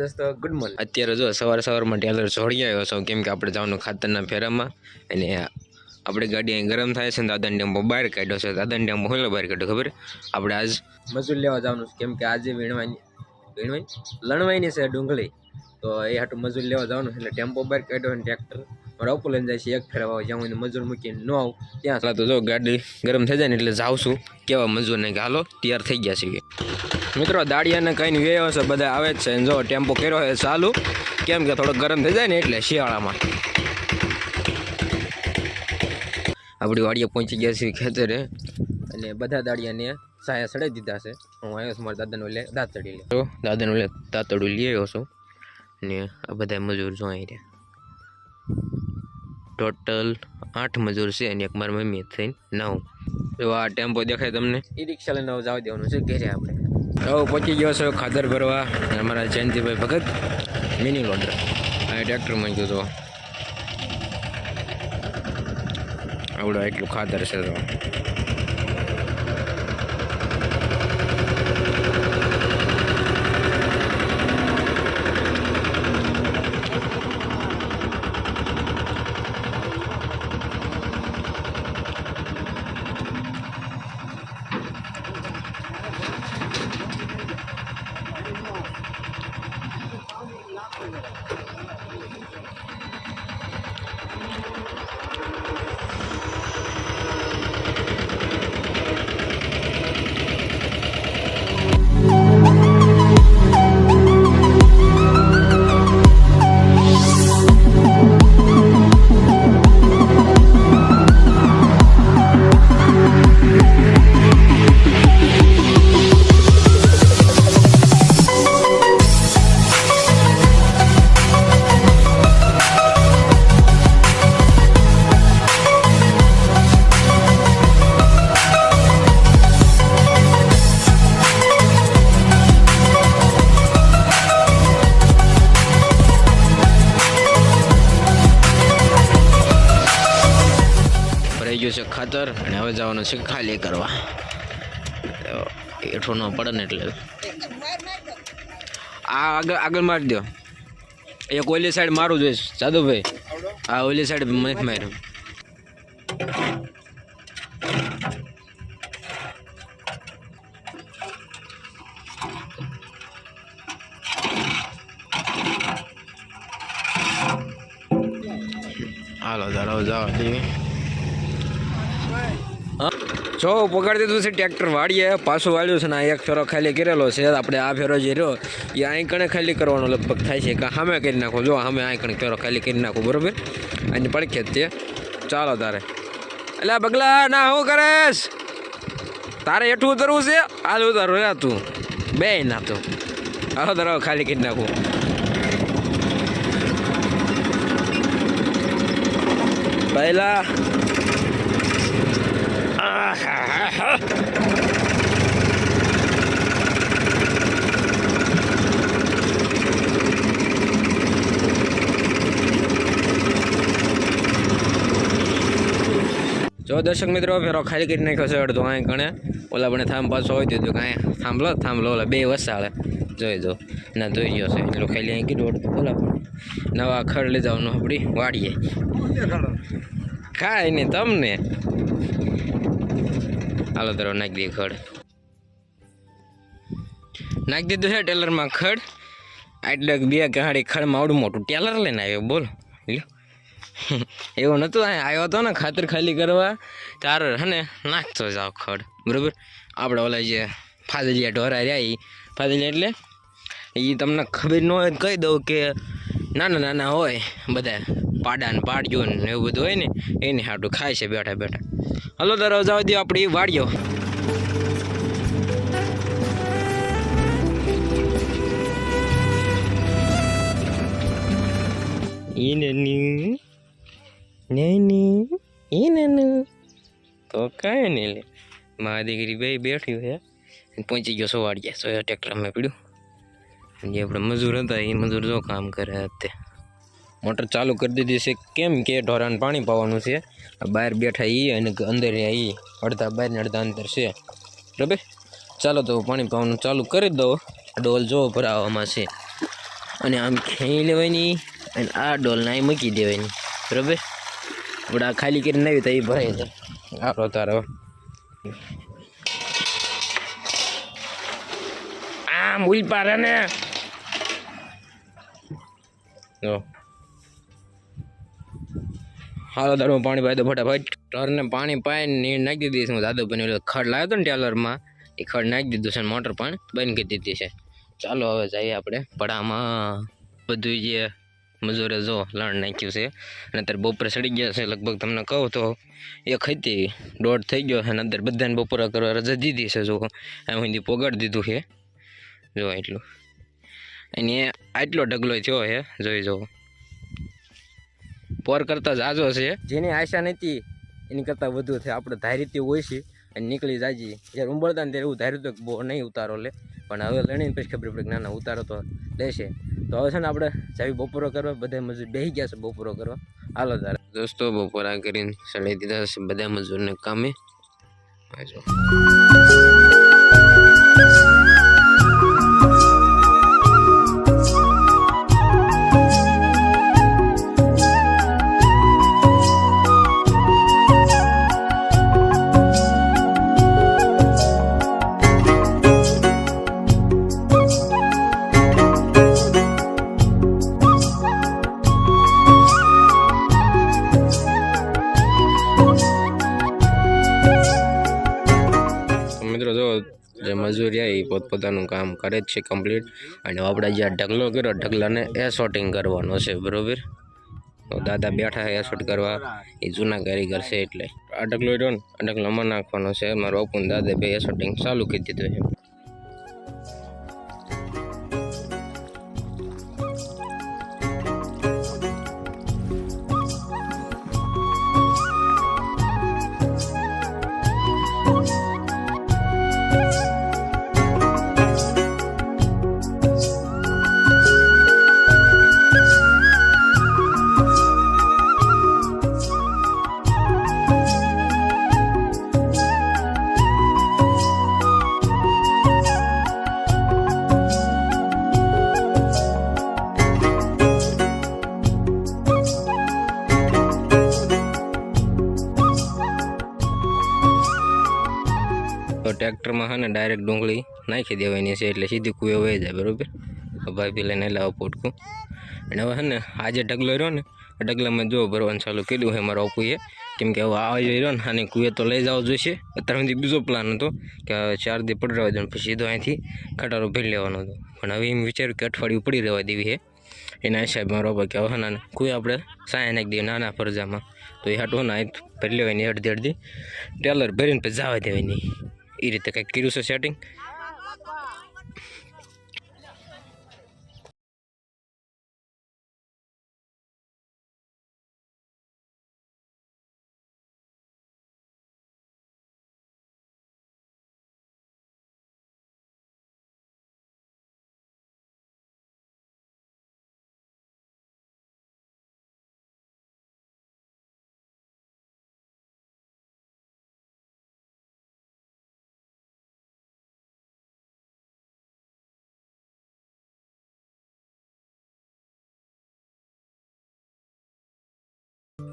દોસ્તો good morning અત્યારે જો સવાર સવારમાં ટેલર છોડી આવ્યો છો કેમ કે આપણે જવાનું ખાતરના ફેરામાં. અને આપણે ગાડી અહીં ગરમ થાય છે ને દાદાને ટેમ્પો બહાર કાઢ્યો છે. દાદાને ટેમ્પો હોલો બહાર કાઢ્યો ખબર? આપણે આજ મજૂર લેવા જવાનું છે કેમ કે આજે વીણવાની વીણવાની લણવાની છે ડુંગળી. તો એ હાટું મજૂર લેવા જવાનું છે એટલે ટેમ્પો બહાર કાઢ્યો અને ટ્રેક્ટર. મારા ઉપર લઈને જાય છે, એક ફેરવા જ્યાં હું મજૂર મૂકીને ન આવું, ત્યાં તો જો ગાડી ગરમ થઈ જાય ને એટલે જાઉં છું. કેવા મજૂરને કે હાલો, તૈયાર થઈ ગયા છીએ. મિત્રો, દાડિયાને કંઈ વ્યયો છે, બધા આવે જ છે. જો ટેમ્પો કર્યો છે ચાલુ, કેમ કે થોડો ગરમ થઈ જાય ને એટલે શિયાળામાં. આપણી વાડીએ પહોંચી ગયા છીએ ખેતરે. અને બધા દાડિયાને સાયા સડાઈ દીધા છે. હું આવ્યો છું, મારા દાદાનો લે દાંતડી લે દાદાનું લે તાતડું લઈ આવ્યો છું. ને આ બધા મજૂર જો અહીં રહ્યા. ટોટલ આઠ મજૂર છે અને એક મારી મમ્મી થઈને નવ. એવા આ ટેમ્પો દેખાય તમને. ઈ રિક્ષા લઈને નવ જવા દેવાનું છે ઘેરે આપણે. હવે પહોંચી ગયો છે ખાતર ભરવા અમારા જયંતિભાઈ ભગત મિની લોડર આ ટ્રેક્ટર મૂક્યું તો. આવડો એટલું ખાતર છે તો. ખાતર અને હવે જવાનું છે ખાલી કરવા. એઠો ન પડે ને એટલે. આ આગળ આગળ મારી દો એક ઓલી સાઈડ મારું જોઈશ જાદુભાઈ. આ ઓલી સાઈડ મને માર્યું. હાલો ધારો જાઓ જઈએ જો પકડી દીધું છે, ટ્રેક્ટર વાળીએ. પાછું વાળ્યું છે ને આ એક ફેરો ખાલી કરેલો છે. આપણે આ ફેરો જે રહ્યો, એ અહીં કણે ખાલી કરવાનો લગભગ થાય છે. કે સામે કરી નાખો. જો સામે આંકણે કણે ફેરો ખાલી કરી નાખો, બરાબર? અને પડખે તે. ચાલો તારે. એટલે બગલા, ના શું કરેશ? તારે એઠું ઉતરવું છે? હાલ ઉતારો રહ્યા તું. બે ના તું. હાલો, તારો ખાલી કરી નાખું. પહેલા જો દર્શક મિત્રો ફેરો ખાલી કરી નાખ્યો છે અડધો કાંઈ ગણે. ઓલા પણ થાંભ પાછો હોય દીધું કાંઈ થાંભલો થાંભલો ઓલા બે વસાળે. જોઈ દો ના જોઈ ગયો છે. એટલું ખાલી અહીં કીધું અડધું. ઓલા પણ નવા ખડ લઈ જવાનું આપણી વાડીએ. કાંઈ નહીં તમને. હાલો તારો નાખી દઈએ ખડ. નાખી દીધું છે ટેલરમાં ખડ. એટલે બે ગાડી ખડમાં આવડું મોટું ટેલર લઈને આવ્યો, બોલ. એવું નહોતું આવ્યો હતો ને ખાતર ખાલી કરવા. તાર હને નાખતો જાવ ખડ. બરાબર? આપણે ઓલા જે ફાદલિયા ઢોરા રહ્યા એ ફાદલિયા એટલે? એ તમને ખબર ન હોય કહી દઉં કે નાના નાના હોય બધા. પાડા ને પાડ્યો ને એવું બધું હોય ને, એની હાટું ખાય છે બેઠા બેઠા. હલો તારો જવા દો આપણે વાળ્યો ઈનની નહીં ઈનનું. તો કાંઈ નહીં લે. મારા દીકરી બે બેઠી હોય પહોંચી ગયો સવાડીએ સો ટ્રેક્ટર અમે પીડ્યું. જે આપણે મજૂર હતા, એ મજૂર જો કામ કરે તે મોટર ચાલુ કરી દીધી છે. કેમ કે ઢોરાને પાણી પાવાનું છે? બહાર બેઠા એ અને અંદર એ અડધા બહાર ને અડધા અંતર છે. બરાબર? ચાલો તો પાણી પાવાનું ચાલુ કરી દો. ડોલ જો ભરાવામાં છે. અને આમ ખેંચી લેવાની અને આ ડોલને અહીં મૂકી દેવાની. બરાબર? આપણે આ ખાલી કરીને આવી તો એ ભરાઈ જાય. આરો તારો. આમ ઉલપા ને. જો. હાલો દારૂમાં પાણી પાઈ દો ફટાફટ. ટરને પાણી પાઈને નીર નાખી દીધી છે. હું દાદુ બની ખડ લાવ્યો હતો ને ટેલરમાં એ ખડ નાખી દીધું છે મોટર પણ બંધ કરી દીધી છે. ચાલો હવે જઈએ આપણે પડામાં. બધું જે મજૂરે જો લણ નાખ્યું છે. અને અત્યારે બપોરે સડી ગયા છે. લગભગ તમને કહું તો એક હતી. દોઢ થઈ ગયો છે અને અંદર બધાને બપોરે કરવા રજા દીધી છે. જો એમ સુધી પોગાડી દીધું છે. જો એટલું. અને આટલો ઢગલો થયો છે. જોઈ જો. પોર કરતાં જાજો છે. જેની આશા નથી એની કરતાં વધુ છે. આપણે ધારીતી હોય છે અને નીકળી જાજી. જ્યારે ઉંબળતા ને ત્યારે એવું ધાર્યું હતું કે બહુ નહીં ઉતારો લે. પણ હવે લણીને પછી ખબર પડી કે ના ના ઉતારો તો લેશે. તો હવે છે ને આપણે જાવી બપોરો કરવા. બધા મજૂર બેસી ગયા છે બપોરો કરવા. હાલો તારે. દોસ્તો બપોરા કરીને સળી દીધા છે બધા મજૂરને કામે. આ એ પોતપોતાનું કામ કરે જ છે કમ્પ્લીટ અને આપણે જે ઢગલો કર્યો, ઢગલાને એ શોટિંગ કરવાનો છે, બરોબર? તો દાદા બેઠા છે એ કરવા. એ જૂના કારીગર છે એટલે. આ ઢગલો રહ્યો ને ઢગલામાં નાખવાનો છે. મારો ઓપન દાદા બે એસોટિંગ ચાલુ કરી દીધું છે. ટ્રેક્ટરમાં છે ડાયરેક્ટ ડુંગળી નાખી દેવાની છે, એટલે સીધી કુએ વહી જાય, બરોબર? ભાઈ લઈને લાવો પોટકું. અને હવે છે ને, આજે ઢગલો રહ્યો ને ડગલામાં જો ભરવાનું ચાલુ કર્યું છે મારા ઓપુએ કેમ કે હવે આવા જે રહ્યો ને આને કુએ તો લઈ જવો જોઈશે. અત્યાર સુધી બીજો પ્લાન હતો કે ચાર દી પડી દો પછી સીધો અહીંથી ખટારો ભરી લેવાનો હતો. પણ હવે એમ વિચાર્યું કે અઠવાડિયું પડી રહેવા દેવી છે એના હિસાબે મારો બાપા કે હવે ના કોઈ આપણે સાયા નાખી દઈએ નાના ફરજામાં. તો એ હાટું ના ભરી લેવાની અડધી અડધી. ટેલર ભરીને પછી જવા દેવાની. એ રીતે કંઈક કર્યું છે સેટિંગ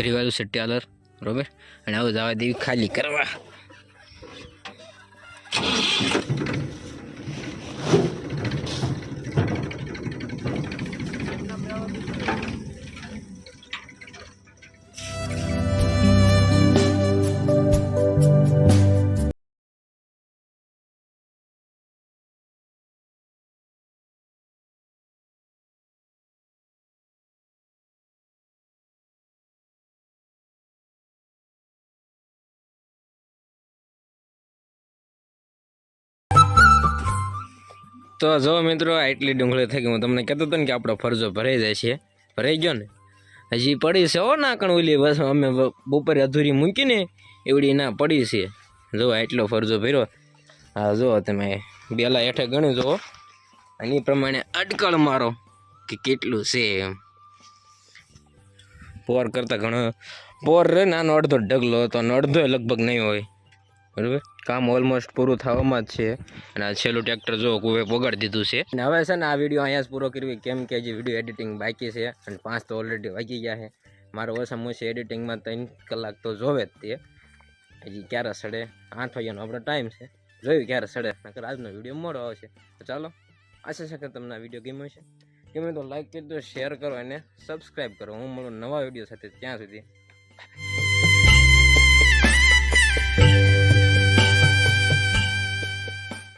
ફરી છે ટેલર બરોબર? અને આવું જવા દેવી ખાલી કરવા. તો જો મિત્રો, આટલી ડુંગળી થઈ ગઈ. હું તમને કહેતો હતો ને કે આપણો ફરજો ભરાઈ જાય છે. ભરાઈ ગયો ને? હજી પડી છે ઓ ના કણ ઓલી, બસ અમે બપોરે અધૂરી મૂકીને એવડી ના પડી છે. જો આટલો ફરજો ભર્યો. હા, જો તમે બેલા હેઠે ગણી જુઓ અને એ પ્રમાણે અટકળ મારો કે કેટલું છે એમ. પોર કરતાં ઘણો પોર રે નાનો અડધો ઢગલો હતો. અને અડધો લગભગ નહીં હોય. બરાબર? કામ ઓલમોસ્ટ પૂરું થવામાં જ છે. અને આ છેલ્લું ટ્રેક્ટર જો કુવે પગાડી દીધું છે. અને હવે છે ને આ વીડિયો અહીંયા જ પૂરો કરવી, કેમ કે હજી વીડિયો એડિટિંગ બાકી છે અને પાંચ તો ઓલરેડી વાગી ગયા છે. મારો ઓછામાં ઓછી એડિટિંગમાં ત્રણ કલાક તો જોવે જ તે. હજી ક્યારે સડે? આઠ વાગ્યાનો આપણો ટાઈમ છે. જોયું ક્યારે સડે? નકર આજનો વીડિયો મોડો આવશે. તો ચાલો, આશા છે કે તમને આ વીડિયો ગમ્યો છે ગમે તો લાઈક કરી દો શેર કરો અને સબસ્ક્રાઈબ કરો. હું મળું નવા વીડિયો સાથે ત્યાં સુધી.